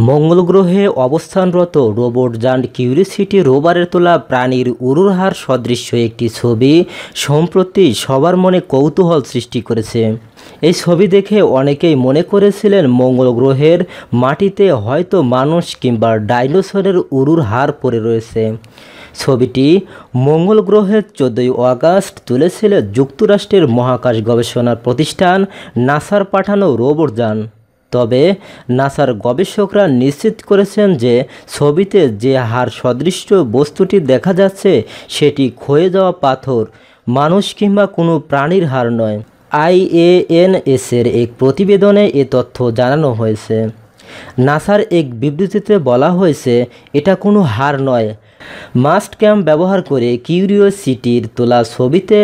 মঙ্গল গ্রহে অবস্থানরত রোবট যান কিউরিসিটি রোভারের তোলা প্রাণীর উরুরহার সদৃশ্য একটি ছবি সম্প্রতি সবার মনে কৌতূহল সৃষ্টি করেছে। এই ছবি দেখে অনেকেই মনে করেছিলেন মঙ্গল গ্রহের মাটিতে হয়তো মানুষ কিংবা ডাইনোসরের উরুর হার পড়ে রয়েছে। ছবিটি মঙ্গল গ্রহের চোদ্দই আগস্ট তুলেছিল যুক্তরাষ্ট্রের মহাকাশ গবেষণা প্রতিষ্ঠান, নাসার পাঠানো রোবট যান তবে নাসার গবেষকরা নিশ্চিত করেছেন যে ছবিতে যে হার সদৃশ বস্তুটি দেখা যাচ্ছে, সেটি ক্ষয়ে যাওয়া পাথর, মানুষ কিংবা কোনো প্রাণীর হার নয়। আইএএনএসের এক প্রতিবেদনে এ তথ্য জানানো হয়েছে। নাসার এক বিবৃতিতে বলা হয়েছে, এটা কোনো হার নয়। মাস্ট ক্যাম্প ব্যবহার করে কিউরিওসিটির তোলা ছবিতে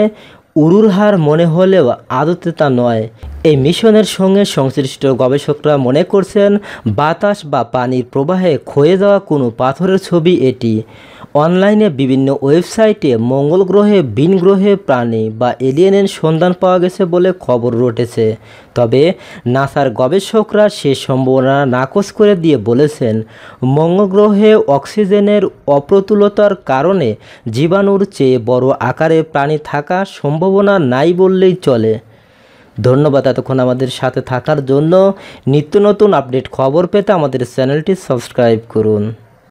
উরুর হার মনে হলেও আদতে তা নয়। এই মিশনের সঙ্গে সংশ্লিষ্ট গবেষকরা মনে করছেন, বাতাস বা পানির প্রবাহে ক্ষয়ে যাওয়া কোনো পাথরের ছবি এটি। অনলাইনে বিভিন্ন ওয়েবসাইটে মঙ্গল গ্রহে, ভিন গ্রহে প্রাণী বা এলিয়েনের সন্ধান পাওয়া গেছে বলে খবর রটেছে তবে নাসার গবেষকরা সে সম্ভাবনা নাকচ করে দিয়ে বলেছেন, মঙ্গল গ্রহে অক্সিজেনের অপ্রতুলতার কারণে জীবাণুর চেয়ে বড় আকারে প্রাণী থাকা সম্ভাবনা নাই বললেই চলে। ধন্যবাদ এতক্ষণ আমাদের সাথে থাকার জন্য। নিত্য নতুন আপডেট খবর পেতে আমাদের চ্যানেলটি সাবস্ক্রাইব করুন।